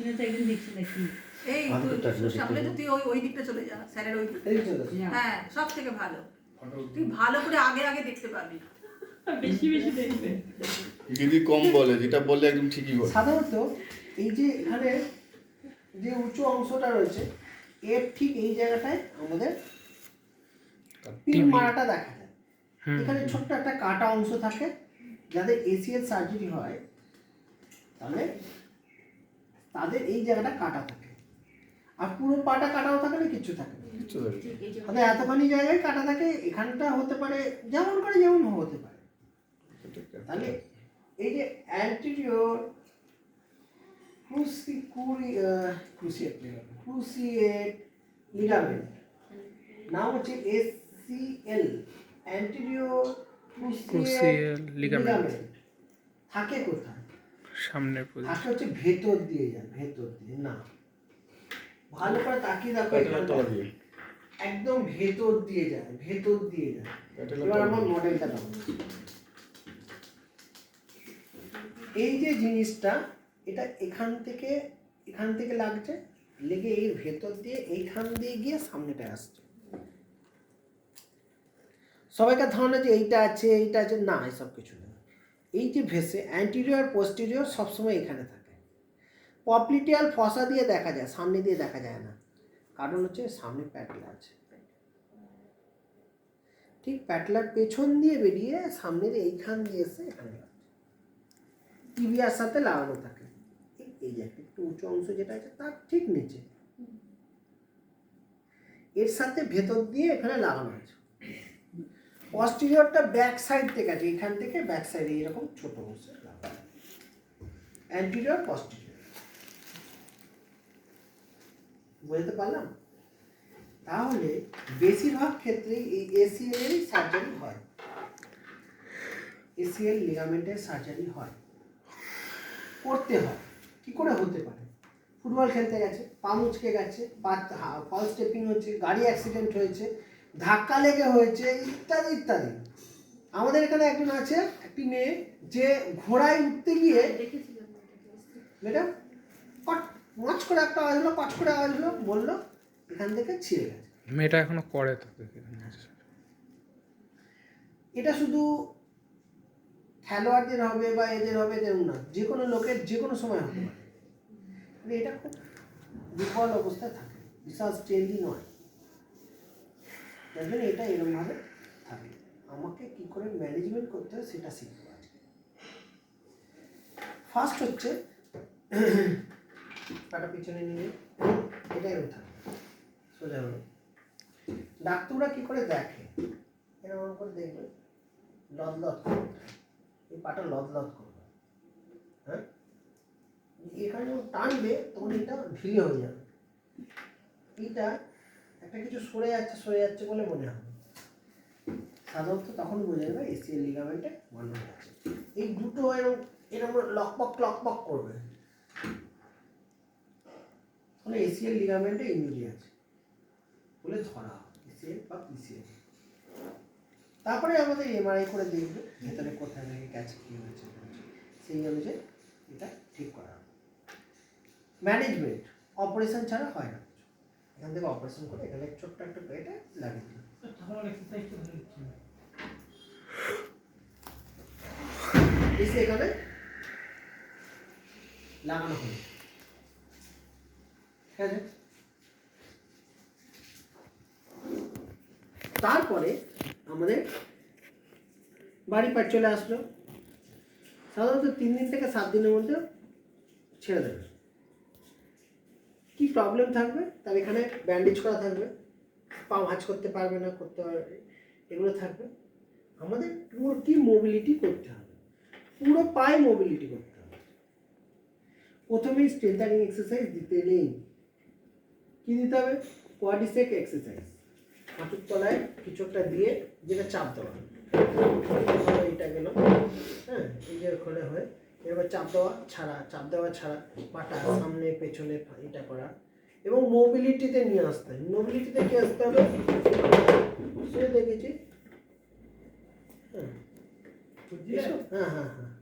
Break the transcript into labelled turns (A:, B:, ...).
A: পেছনে তো একদিন দেখছি নাকি
B: এই সামনে তো তুই ওই ওই দিকটা চলে যা স্যারের ওই
C: আসো।
B: হ্যাঁ। সব থেকে ভালো। তুই ভালো করে আগে আগে দেখতে পাবি।
A: বেশি বেশি দেখবে।
D: দিদি কম বলে যেটা বললে একদম ঠিকই বলে।
C: সাধারণত এই যে এখানে যে উঁচু অংশটা রয়েছে এর ঠিক এই জায়গাটায় আমাদের পিন মারাটা দেখা যায়। এখানে ছোট্ট একটা কাটা অংশ থাকে যাদের এসিএল সার্জারি হয় তাহলে তাদের এই জায়গাটা কাটা থাকে। আর পুরো পাটা কাটাও থাকে না কিছু থাকে না।
D: কিচ্ছু ধরে
C: তাহলে এতখানি জায়গায় কাটা থাকে এখানটা হতে পারে যেমন করে যেমন হতে পারে। তাহলে এই যে অ্যান্টিরিয়র ক্রুসিকুরি ক্রুসিয়েট ক্রুসিয়েট লিগামেন্ট নাম হচ্ছে এসসিএল অ্যান্টিরিয়র ক্রুসিয়েট লিগামেন্ট থাকে কোথায়?
E: সামনের পজিশন
C: থাকে হচ্ছে ভেতর দিয়ে যায় ভেতর দিয়ে না। ভালো করে তাকিয়ে দেখো একদম ভেতর দিয়ে যায় ভেতর দিয়ে যায় এবার আমার মডেলটা দাও। এই যে জিনিসটা এটা এখান থেকে এখান থেকে লাগছে লেগে এই ভেতর দিয়ে এইখান দিয়ে গিয়ে সামনেটা আসছে। সবাইকার ধারণা যে এইটা আছে এইটা আছে না এসব কিছু না। এই যে ভেসে অ্যান্টিরিয়র পোস্টেরিয়র সবসময় এখানে থাকে। পপলিটিয়াল ফসা দিয়ে দেখা যায়, সামনে দিয়ে দেখা যায় না। কারণ হচ্ছে সামনে প্যাটেলা আছে। ঠিক প্যাটলার পেছন দিয়ে বেরিয়ে সামনের এইখান দিয়ে এসে এখানে টিবিয়ার সাথে লাগানো থাকে। এই- যে একটু উঁচু অংশ যেটা আছে, তার ঠিক নিচে। এর সাথে ভেতর দিয়ে এখানে লাগানো আছে। পস্টিরিয়রটা ব্যাক সাইড থেকে আছে, এখান থেকে ব্যাক সাইডে এরকম ছোট লাগানো অ্যান্টিরিয়র পস্টিরিয়র বুঝতে পারলাম? তাহলে বেশিরভাগ ক্ষেত্রে এই এসিএল সার্জারি হয়। এসিএল লিগামেন্টের সার্জারি হয়। করতে হয়। কি করে হতে পারে? ফুটবল খেলতে গেছে, পা মুচকে গেছে পা ফল স্টেপিং হচ্ছে, গাড়ি অ্যাক্সিডেন্ট হয়েছে ধাক্কা লেগে হয়েছে ইত্যাদি ইত্যাদি। আমাদের এখানে একজন আছে একটি মেয়ে যে ঘোড়ায় উঠতে গিয়ে ম্যাডাম কট মচ করে একটা আওয়াজ হলো কট করে আওয়াজ হলো বলল এখান থেকে ছিঁড়ে গেছে।
E: মেয়েটা এখনও করে তো
C: এটা শুধু খেলোয়াড়দের হবে বা এদের হবে এরকম না যে কোনো লোকের যে কোনো সময় হতে পারে। কিন্তু এটা খুব বিফল অবস্থায় থাকে বিশাল স্ট্রেনলি নয় তার জন্য এটা এরকমভাবে থাকে। আমাকে কি করে ম্যানেজমেন্ট করতে হয় সেটা শিখব আজকে। ফার্স্ট হচ্ছে পাটা পিছনে নিয়ে এটা এরকম থাকে। সোজা হলো। ডাক্তাররা কি করে দেখে? এরকম করে দেখবে। লদ লদ এই পাটা লদ লদ করবে। হ্যাঁ? এখানে যখন টানবে, তখন এটা ঢিলে হয়ে যাবে। এইটা একটা কিছু সরে যাচ্ছে সরে যাচ্ছে বলে মনে হবে। সাধারণত তখন বোঝা যাবে এসিএল লিগামেন্টে বানানো আছে। এই দুটো এরকম এরকম লকপক লকপক করবে। তাহলে এসিএল লিগামেন্টে ইঞ্জুরি আছে বলে ধরা এসিএল বা পিসিএল। তারপরে আমাদের এমআরআই করে দেখবে ভেতরে কোথায় নাকি গেছে কী হয়েছে সেই অনুযায়ী এটা ঠিক করা হবে। ম্যানেজমেন্ট অপারেশন ছাড়া হয় না। এখান থেকে অপারেশন করে এখানে ছোট্ট একটা পেটে লাগিয়ে দিল এখানে লাগানো হলো। ঠিক আছে? তারপরে আমাদের বাড়ি পাট চলে আসলো। সাধারণত তিন দিন থেকে সাত দিনের মধ্যে ছেড়ে দেবে। কি প্রবলেম থাকবে? তার এখানে ব্যান্ডেজ করা থাকবে। পা ভাঁজ করতে পারবে না, করতে পারবে এগুলো থাকবে। আমাদের পুরো কি মোবিলিটি করতে হবে। পুরো পায়ে মোবিলিটি করতে হবে। প্রথমেই স্ট্রেন্থারিং এক্সারসাইজ দিতে নেই। কি দিতে হবে? কোয়াডিসেক এক্সারসাইজ হাঁটুর তলায় কিছু একটা দিয়ে যেটা চাপ দেওয়া এইটা গেল। হ্যাঁ এই যে ওখানে হয়। এবার চাপ দেওয়া ছাড়া চাপ দেওয়া ছাড়া পাটা সামনে পেছনে এটা করা। এবং মোবিলিটিতে নিয়ে আসতে হয়। মোবিলিটিতে কি আসতে হবে? সে দেখেছি। হ্যাঁ। হ্যাঁ হ্যাঁ হ্যাঁ।